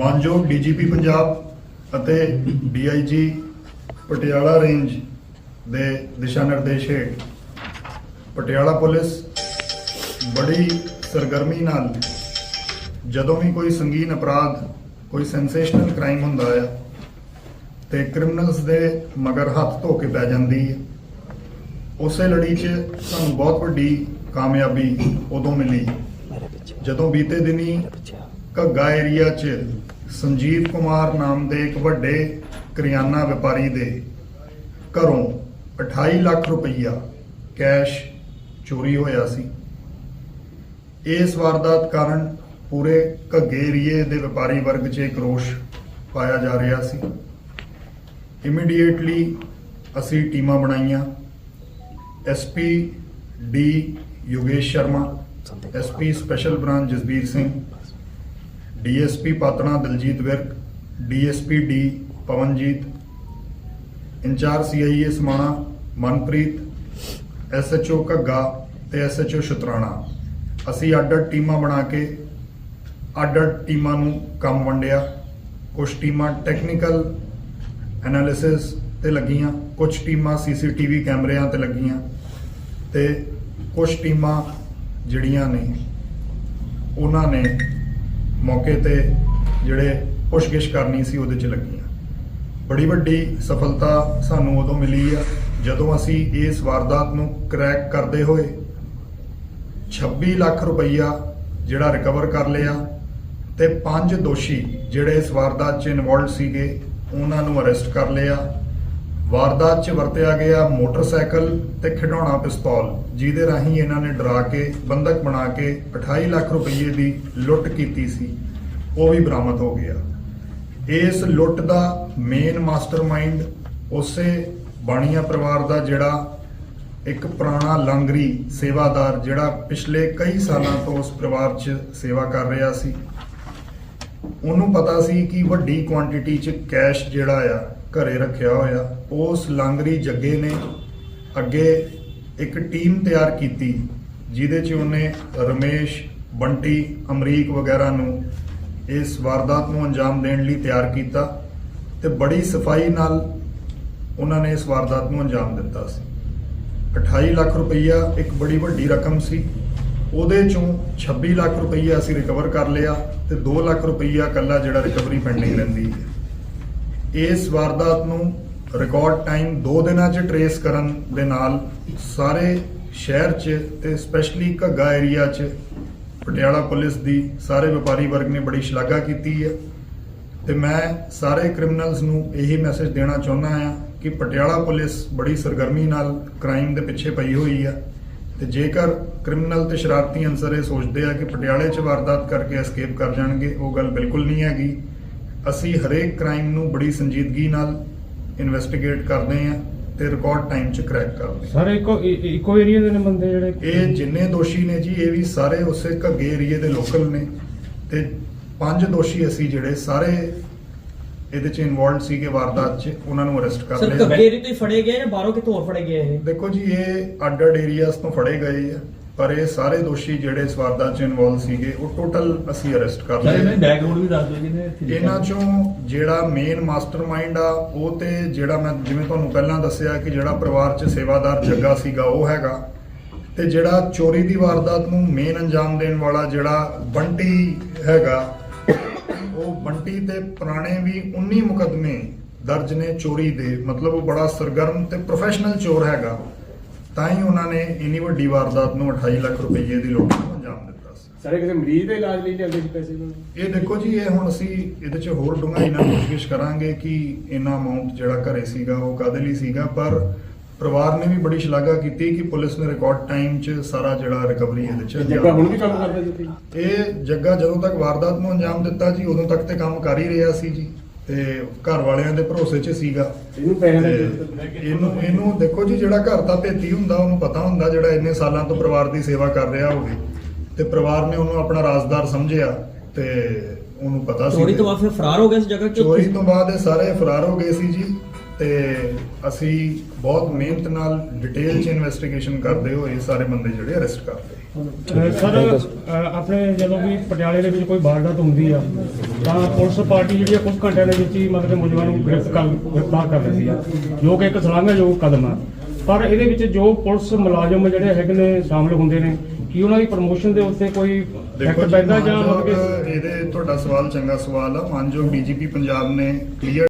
ਮਾਨਯੋਗ ਡੀਜੀਪੀ ਪੰਜਾਬ ਅਤੇ DIG Patiala range ਦੇ ਦਿਸ਼ਾ ਨਿਰਦੇਸ਼ ਹੇਠ ਪਟਿਆਲਾ ਪੁਲਿਸ ਬੜੀ ਸਰਗਰਮੀ ਨਾਲ ਜਦੋਂ ਵੀ ਕੋਈ ਸੰਗੀਨ ਅਪਰਾਧ, ਕੋਈ ਸੈਂਸੇਸ਼ਨਲ ਕ੍ਰਾਈਮ ਹੁੰਦਾ ਆ ਤੇ ਕ੍ਰਿਮੀਨਲਸ ਦੇ ਮਗਰ ਹੱਥ ਧੋ ਕੇ ਪੈ ਜਾਂਦੀ ਹੈ। ਉਸੇ ਲੜੀ 'ਚ ਸਾਨੂੰ ਬਹੁਤ ਵੱਡੀ ਕਾਮਯਾਬੀ ਉਦੋਂ ਮਿਲੀ। ਜਦੋਂ ਬੀਤੇ ਦਿਨੀ ਘੱਗਾ ਏਰੀਆ 'ਚ ਸੰਜੀਵ ਕੁਮਾਰ ਨਾਮ ਦੇ ਇੱਕ ਵੱਡੇ ਕਰਿਆਨਾ ਵਪਾਰੀ ਦੇ ਘਰੋਂ 28 ਲੱਖ ਰੁਪਈਆ ਕੈਸ਼ ਚੋਰੀ ਹੋਇਆ ਸੀ। ਇਸ ਵਾਰਦਾਤ ਕਾਰਨ ਪੂਰੇ ਘੱਗੇ ਏਰੀਏ ਦੇ ਵਪਾਰੀ ਵਰਗ 'ਚ ਇੱਕ ਰੋਸ਼ ਪਾਇਆ ਜਾ ਰਿਹਾ ਸੀ। ਇਮੀਡੀਏਟਲੀ ਅਸੀਂ ਟੀਮਾਂ ਬਣਾਈਆਂ। SP D Yogesh Sharma SP special branch Jasbir Singh DSP ਪਾਤਣਾ Daljit Virk, DSP D Pawanjit, in charge CIA Samana Manpreet, SHO Ghagga ਤੇ ਐਸਐਚਓ ਸ਼ਤਰਾਣਾ। ਅਸੀਂ ਅੱਡ-ਅੱਡ ਟੀਮਾਂ ਬਣਾ ਕੇ ਅੱਡ-ਅੱਡ ਟੀਮਾਂ ਨੂੰ ਕੰਮ ਵੰਡਿਆ। ਕੁਝ ਟੀਮਾਂ ਟੈਕਨੀਕਲ ਐਨਾਲਿਸਿਸ ਤੇ ਲੱਗੀਆਂ ਕੁਝ ਟੀਮਾਂ ਸੀਸੀਟੀਵੀ ਕੈਮਰਿਆਂ ਤੇ ਲੱਗੀਆਂ ਤੇ ਕੁਝ ਟੀਮਾਂ ਜਿਹੜੀਆਂ ਨੇ, ਉਹਨਾਂ ਨੇ ਮੌਕੇ ਤੇ ਜਿਹੜੇ ਪੁੱਛਗਿੱਛ ਕਰਨੀ ਸੀ ਉਹਦੇ 'ਚ ਲੱਗੀਆਂ। ਬੜੀ ਵੱਡੀ ਸਫਲਤਾ ਸਾਨੂੰ ਉਦੋਂ ਮਿਲੀ ਆ, ਜਦੋਂ ਅਸੀਂ ਇਸ ਵਾਰਦਾਤ ਨੂੰ ਕ੍ਰੈਕ ਕਰਦੇ ਹੋਏ 26 ਲੱਖ ਰੁਪਈਆ ਜਿਹੜਾ ਰਿਕਵਰ ਕਰ ਲਿਆ ਤੇ ਪੰਜ ਦੋਸ਼ੀ ਜਿਹੜੇ ਇਸ ਵਾਰਦਾਤ 'ਚ ਇਨਵੋਲਡ ਸੀਗੇ, ਉਹਨਾਂ ਨੂੰ ਅਰੈਸਟ ਕਰ ਲਿਆ। ਵਾਰਦਾਤ 'ਚ ਵਰਤਿਆ ਗਿਆ ਮੋਟਰਸਾਈਕਲ ਤੇ ਖਿਡੌਣਾ ਪਿਸਤੌਲ, ਜਿਹਦੇ ਰਾਹੀਂ ਇਹਨਾਂ ਨੇ ਡਰਾ ਕੇ ਬੰਦਕ ਬਣਾ ਕੇ 28 ਲੱਖ ਰੁਪਏ ਦੀ ਲੁੱਟ ਕੀਤੀ ਸੀ। ਉਹ ਵੀ ਬਰਾਮਦ ਹੋ ਗਿਆ। ਇਸ ਲੁੱਟ ਦਾ ਮੇਨ ਮਾਸਟਰਮਾਈਂਡ ਉਸੇ ਬਾਣੀਆ ਪਰਿਵਾਰ ਦਾ ਜਿਹੜਾ ਇੱਕ ਪੁਰਾਣਾ ਲਾਂਗਰੀ ਸੇਵਾਦਾਰ, ਜਿਹੜਾ ਪਿਛਲੇ ਕਈ ਸਾਲਾਂ ਤੋਂ ਉਸ ਪਰਿਵਾਰ 'ਚ ਸੇਵਾ ਕਰ ਰਿਹਾ ਸੀ। ਉਹਨੂੰ ਪਤਾ ਸੀ ਕਿ ਵੱਡੀ ਕੁਆਂਟੀਟੀ 'ਚ ਕੈਸ਼ ਜਿਹੜਾ ਆ ਘਰੇ ਰੱਖਿਆ ਹੋਇਆ। ਉਸ ਲਾਂਗਰੀ ਜੱਗੇ ਨੇ ਅੱਗੇ ਇੱਕ ਟੀਮ ਤਿਆਰ ਕੀਤੀ, ਜਿਹਦੇ 'ਚ ਉਹਨੇ ਰਮੇਸ਼, ਬੰਟੀ, ਅਮਰੀਕ ਵਗੈਰਾ ਨੂੰ ਇਸ ਵਾਰਦਾਤ ਨੂੰ ਅੰਜਾਮ ਦੇਣ ਲਈ ਤਿਆਰ ਕੀਤਾ ਤੇ ਬੜੀ ਸਫ਼ਾਈ ਨਾਲ ਉਹਨਾਂ ਨੇ ਇਸ ਵਾਰਦਾਤ ਨੂੰ ਅੰਜਾਮ ਦਿੱਤਾ ਸੀ। 28 ਲੱਖ ਰੁਪਈਆ ਇੱਕ ਬੜੀ ਵੱਡੀ ਰਕਮ ਸੀ। ਉਹਦੇ ਚੋਂ 26 ਲੱਖ ਰੁਪਈਆ ਅਸੀਂ ਰਿਕਵਰ ਕਰ ਲਿਆ ਤੇ 2 ਲੱਖ ਰੁਪਈਆ ਕੱਲਾ ਜਿਹੜਾ ਰਿਕਵਰੀ ਪੈਂਡਿੰਗ ਰਹਿੰਦੀ ਹੈ। ਇਸ ਵਾਰਦਾਤ ਨੂੰ ਰਿਕਾਰਡ ਟਾਈਮ 2 ਦਿਨਾਂ 'ਚ ਟਰੇਸ ਕਰਨ ਦੇ ਨਾਲ ਸਾਰੇ ਸ਼ਹਿਰ 'ਚ ਤੇ ਸਪੈਸ਼ਲੀ ਘੱਗਾ ਏਰੀਆ 'ਚ ਪਟਿਆਲਾ ਪੁਲਿਸ ਦੀ ਸਾਰੇ ਵਪਾਰੀ ਵਰਗ ਨੇ ਬੜੀ ਸ਼ਲਾਘਾ ਕੀਤੀ ਹੈ। ਤੇ ਮੈਂ ਸਾਰੇ ਕ੍ਰਿਮੀਨਲਸ ਨੂੰ ਇਹੀ ਮੈਸੇਜ ਦੇਣਾ ਚਾਹੁੰਦਾ ਹਾਂ ਕਿ ਪਟਿਆਲਾ ਪੁਲਿਸ ਬੜੀ ਸਰਗਰਮੀ ਨਾਲ ਕ੍ਰਾਈਮ ਦੇ ਪਿੱਛੇ ਪਈ ਹੋਈ ਆ ਤੇ ਜੇਕਰ ਕ੍ਰਿਮੀਨਲ ਤੇ ਸ਼ਰਾਰਤੀ ਅਨਸਰ ਇਹ ਸੋਚਦੇ ਆ ਕਿ ਪਟਿਆਲੇ 'ਚ ਵਾਰਦਾਤ ਕਰਕੇ ਐਸਕੇਪ ਕਰ ਜਾਣਗੇ, ਉਹ ਗੱਲ ਬਿਲਕੁਲ ਨਹੀਂ ਹੈਗੀ। ਅਸੀਂ ਹਰੇਕ ਕ੍ਰਾਈਮ ਨੂੰ ਬੜੀ ਸੰਜੀਦਗੀ ਨਾਲ ਇਨਵੈਸਟੀਗੇਟ ਕਰਦੇ ਆ ਤੇ ਰਿਕਾਰਡ ਟਾਈਮ 'ਚ ਕ੍ਰੈਕ ਕਰਦੇ ਆ ਸਰ ਇੱਕੋ ਇ- ਇੱਕੋ ਏਰੀਆ ਦੇ ਨੇ ਬੰਦੇ ਜਿਹੜੇ? ਇਹ ਜਿੰਨੇ ਦੋਸ਼ੀ ਨੇ ਜੀ ਇਹ ਵੀ ਸਾਰੇ ਉਸੇ ਘੱਗੇ ਏਰੀਏ ਦੇ ਲੋਕਲ ਨੇ ਤੇ ਪੰਜ ਦੋਸ਼ੀ ਅਸੀਂ ਜਿਹੜੇ ਸਾਰੇ ਇਹਦੇ ਚ ਇਨਵੋਲਡ ਸੀਗੇ ਵਾਰਦਾਤ ਚ ਉਹਨਾਂ ਨੂੰ ਅਰੈਸਟ ਕਰ ਸਰ ਲਿਆ। ਕੱਗੇਰੀ ਤੋਂ ਹੀ ਫੜੇ ਗਏ ਜਾਂ ਬਾਹਰੋਂ ਕਿਤੋਂ ਹੋਰ ਫੜੇ ਗਏ ਇਹ? ਦੇਖੋ ਜੀ ਇਹ ਅੱਡ ਅੱਡ ਏਰੀਆਸ ਤੋਂ ਫੜੇ ਗਏ ਆ। ਪਰ ਇਹ ਸਾਰੇ ਦੋਸ਼ੀ ਜਿਹੜੇ ਇਸ ਵਾਰਦਾਤ ਚ ਇਨਵੋਲਡ ਸੀਗੇ ਉਹ ਟੋਟਲ ਅਸੀਂ ਅਰੈਸਟ ਕਰ ਲਏ। ਦੀ ਬੈਕਗ੍ਰਾਉਂਡ ਵੀ ਦੱਸ ਦਿਓ ਜਿਹਨੇ ਇਹਨਾਂ ਚੋਂ ਜਿਹੜਾ ਮੇਨ ਮਾਸਟਰਮਾਈਂਡ ਆ ਉਹ ਤੇ ਜਿਹੜਾ ਮੈਂ ਜਿਵੇਂ ਤੁਹਾਨੂੰ ਪਹਿਲਾਂ ਦੱਸਿਆ ਕਿ ਜਿਹੜਾ ਪਰਿਵਾਰ 'ਚ ਸੇਵਾਦਾਰ ਜੱਗਾ ਸੀਗਾ ਉਹ ਹੈਗਾ। ਤੇ ਜਿਹੜਾ ਚੋਰੀ ਦੀ ਵਾਰਦਾਤ ਨੂੰ ਮੇਨ ਅੰਜਾਮ ਦੇਣ ਵਾਲਾ ਜਿਹੜਾ ਬੰਟੀ ਹੈਗਾ ਉਹ ਬੰਟੀ ਤੇ ਪੁਰਾਣੇ ਵੀ 19 ਮੁਕਦਮੇ ਦਰਜ ਨੇ ਚੋਰੀ ਦੇ। ਮਤਲਬ ਉਹ ਬੜਾ ਸਰਗਰਮ ਤੇ ਪ੍ਰੋਫੈਸ਼ਨਲ ਚੋਰ ਹੈਗਾ। ਤਾਂ ਹੀ ਉਹਨਾਂ ਨੇ ਇੰਨੀ ਵੱਡੀ ਵਾਰਦਾਤ ਨੂੰ 28 ਲੱਖ ਰੁਪਏ ਦੀ ਲੁੱਟ ਨੂੰ ਅੰਜਾਮ ਦਿੱਤਾ ਸੀ। ਸਾਰੇ ਕਿਸੇ ਮਰੀਜ਼ ਦੇ ਇਲਾਜ ਲਈ ਲਿਆਂਦੇ ਸੀ ਪੈਸੇ ਇਹ ਦੇਖੋ ਜੀ ਇਹ ਹੁਣ ਅਸੀਂ ਇਹਦੇ 'ਚ ਹੋਰ ਡੂੰਘਾਈ ਨਾਲ ਕੋਸ਼ਿਸ਼ ਕਰਾਂਗੇ ਕਿ ਇੰਨਾ ਅਮਾਉਂਟ ਜਿਹੜਾ ਘਰੇ ਸੀਗਾ ਉਹ ਕਾਹਦੇ ਲਈ ਸੀਗਾ। ਪਰ ਪਰਿਵਾਰ ਨੇ ਵੀ ਬੜੀ ਸ਼ਲਾਘਾ ਕੀਤੀ ਕਿ ਪੁਲਿਸ ਨੇ ਰਿਕਾਰਡ ਟਾਈਮ 'ਚ ਸਾਰਾ ਜਿਹੜਾ ਰਿਕਵਰੀ ਇਹਦੇ 'ਚ ਜੱਗਾ ਹੁਣ ਵੀ ਕੰਮ ਕਰਦਾ ਜਿੱਥੇ ਇਹ ਜੱਗਾ ਜਦੋਂ ਤੱਕ ਵਾਰਦਾਤ ਨੂੰ ਅੰਜਾਮ ਦਿੱਤਾ ਜੀ ਉਦੋਂ ਤੱਕ ਤੇ ਕੰਮ ਕਰ ਹੀ ਰਿਹਾ ਸੀ ਜੀ। ਤੇ ਘਰ ਵਾਲਿਆਂ ਦੇ ਭਰੋਸੇ 'ਚ ਸੀਗਾ। ਇਹਨੂੰ ਪੈਸੇ ਦਾ ਇਹਨੂੰ ਇਹਨੂੰ ਦੇਖੋ ਜੀ ਜਿਹੜਾ ਘਰ ਦਾ ਭੇਤੀ ਹੁੰਦਾ ਉਹਨੂੰ ਪਤਾ ਹੁੰਦਾ ਜਿਹੜਾ ਇੰਨੇ ਸਾਲਾਂ ਤੋਂ ਪਰਿਵਾਰ ਦੀ ਸੇਵਾ ਕਰ ਰਿਹਾ ਹੋਵੇ। ਤੇ ਪਰਿਵਾਰ ਨੇ ਉਹਨੂੰ ਆਪਣਾ ਰਾਜ਼ਦਾਰ ਸਮਝਿਆ ਤੇ ਉਹਨੂੰ ਪਤਾ ਸੀ ਚੋਰੀ ਤੋਂ ਬਾਅਦ ਫਿਰ ਫਰਾਰ ਹੋ ਗਿਆ ਇਸ ਜਗ੍ਹਾ ਕਿ ਚੋਰੀ ਤੋਂ ਬਾਅਦ ਇਹ ਸਾਰੇ ਫਰਾਰ ਹੋ ਗਏ ਸੀ ਜੀ। ਤੇ ਅਸੀਂ ਬਹੁਤ ਮਿਹਨਤ ਨਾਲ ਡਿਟੇਲ ਚ ਇਨਵੈਸਟੀਗੇਸ਼ਨ ਕਰਦੇ ਹੋਏ ਸਾਰੇ ਬੰਦੇ ਜਿਹੜੇ ਅਰੈਸਟ ਕਰ ਲਏ ਅਹ ਸਰ ਆਪਣੇ ਜਦੋਂ ਵੀ ਪਟਿਆਲੇ ਦੇ ਵਿੱਚ ਕੋਈ ਵਾਰਦਾਤ ਹੁੰਦੀ ਆ ਤਾਂ ਪੁਲਿਸ ਪਾਰਟੀ ਜਿਹੜੀ ਆ ਕੁਝ ਘੰਟਿਆਂ ਦੇ ਵਿੱਚ ਹੀ ਮਤਲਬ ਕਿ ਮੁਲਜ਼ਮਾਂ ਨੂੰ ਗ੍ਰਿਫਤਾਰ ਕਰ ਲੈਂਦੀ ਆ। ਜੋ ਕਿ ਇੱਕ ਸ਼ਲਾਘਾਯੋਗ ਕਦਮ ਆ। ਪਰ ਇਹਦੇ ਵਿੱਚ ਜੋ ਪੁਲਿਸ ਮੁਲਾਜ਼ਮ ਜਿਹੜੇ ਹੈਗੇ ਨੇ ਸ਼ਾਮਲ ਹੁੰਦੇ ਨੇ ਕੀ ਉਹਨਾਂ ਦੀ ਪ੍ਰਮੋਸ਼ਨ ਦੇ ਉੱਤੇ ਕੋਈ ਜੀ ਪੈਂਦਾ ਜਾਂ ਮਤਲਬ ਇਹਦੇ ਤੁਹਾਡਾ ਸਵਾਲ ਚੰਗਾ ਸਵਾਲ ਆ। ਮਾਨਯੋਗ ਡੀਜੀਪੀ ਪੰਜਾਬ ਨੇ ਕਲੀਅਰ